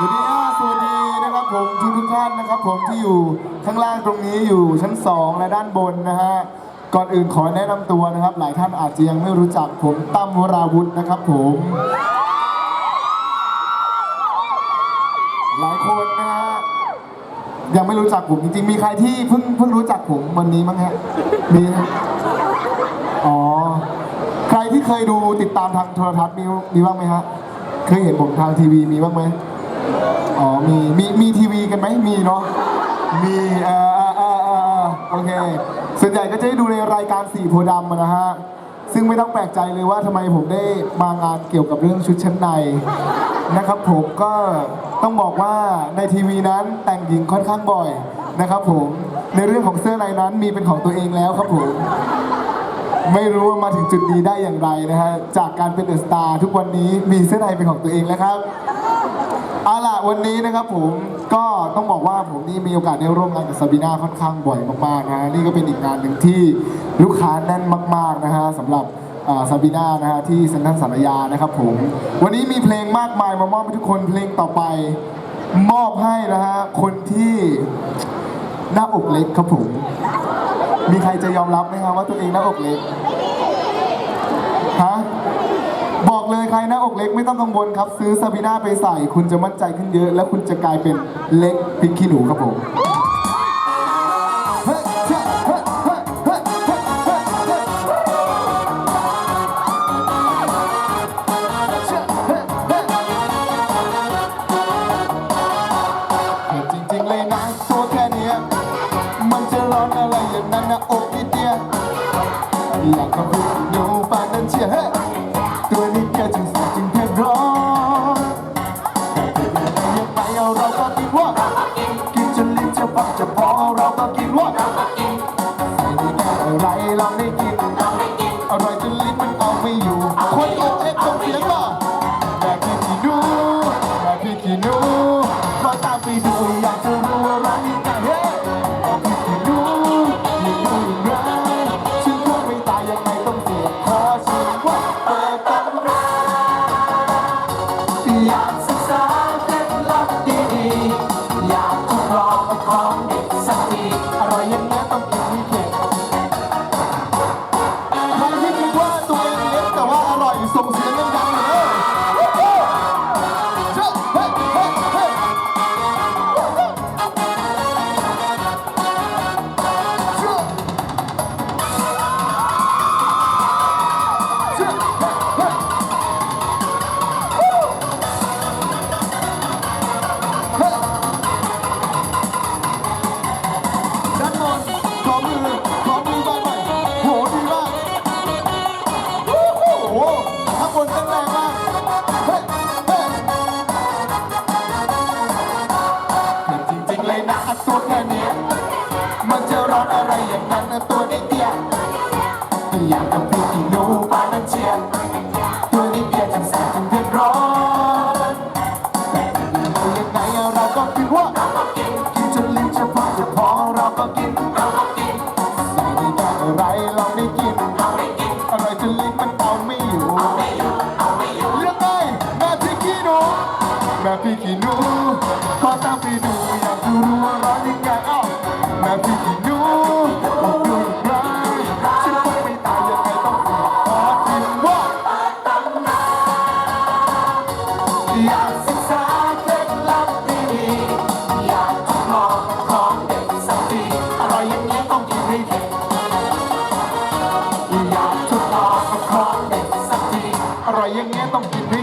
สวัสดีอะสวัสดีนะครับผมทุกทุกท่านนะครับผมที่อยู่ข้างล่างตรงนี้อยู่ชั้น 2 และด้านบนนะฮะก่อนอื่นขอแนะนำตัวนะครับ หลายท่านอาจจะยังไม่รู้จักผมตั้มวราวุธนะครับผม หลายคนนะฮะยังไม่รู้จักผมจริงๆ มีใครที่เพิ่งเพิ่งรู้จักผมวันนี้มั้งฮะมีอ๋อ ใครที่เคยดูติดตามทางโทรทัศน์มีมีบ้างไหมฮะ เคยเห็นผมทางทีวีมีบ้างไหม อ๋อมีมีมีทีวีกันไหมมีเนาะมีอ่อเอ่อเอ่อเอ่อโอเค ส่วนใหญ่ก็จะได้ดูในรายการสี่โพธิ์ดำอะนะฮะ ซึ่งไม่ต้องแปลกใจเลยว่าทำไมผมได้มางานเกี่ยวกับเรื่องชุดชั้นในนะครับผมก็ต้องบอกว่าในทีวีนั้นแต่งหญิงค่อนข้างบ่อยนะครับผมในเรื่องของเสื้อในนั้นมีเป็นของตัวเองแล้วครับผมไม่รู้ว่ามาถึงจุดนี้ได้อย่างไรนะฮะจากการเป็นเดอะสตาร์ทุกวันนี้มีเสื้อในเป็นของตัวเองแล้วครับ เอาล่ะวันนี้นะครับผมก็ต้องบอกว่าผมนี่มีโอกาสได้ร่วมงานกับซาบีนาค่อนข้างบ่อยมากๆนะฮะนี่ก็เป็นอีกงานหนึ่งที่ลูกค้าแน่นมากๆนะฮะสำหรับซาบีนานะฮะที่เซ็นทรัลสารยานะครับผม วันนี้มีเพลงมากมายมามอบให้ทุกคนเพลงต่อไป มอบให้นะฮะคนที่หน้าอกเล็กครับผม มีใครจะยอมรับไหมครับว่าตัวเองหน้าอกเล็กฮะบอกเลย ใครหน้าอกเล็กไม่ต้องกังวลครับ ซื้อซาบิน่าไปใส่ คุณจะมั่นใจขึ้นเยอะ และคุณจะกลายเป็นเล็กพริกขี้หนูครับผมอยากกจะพูด อยากทดลองเอาของเด็กสักทีอร่อยอย่างางบนเต้นแรงมากเฮ้ยเฮ้ยเห็นจริงๆเลยนะตัวแค่เนี้ยมันจะร้อนอะไรอย่างนั้นนะตัวนิดเดียวอยากกับพี่ที่หนูปานนั้นเชียร์ตัวนิดเดียวจังแสบจังเดือดร้อนแต่ยังไงเราก็คิดว่ากินกินจนลิ้นจะพังจะพอเราก็กิน ม่พี่ขี้หนูขอตามไปดูอยากจะรู้ว่าร้อนยังไงเอ้าแม่พี่ขี้หนูบอกดูอีกครั้งฉันคงไม่ตายยังไงต้องขอกินว่าอยากศึกษาเคล็ดลับดีๆอยากทดลองเอาของเด็กสักทีอร่อยอย่างนี้ต้องกินให้เด็กอยากทดลองของเด็กสักทีอร่อยอย่างเงี้ยต้องกินให้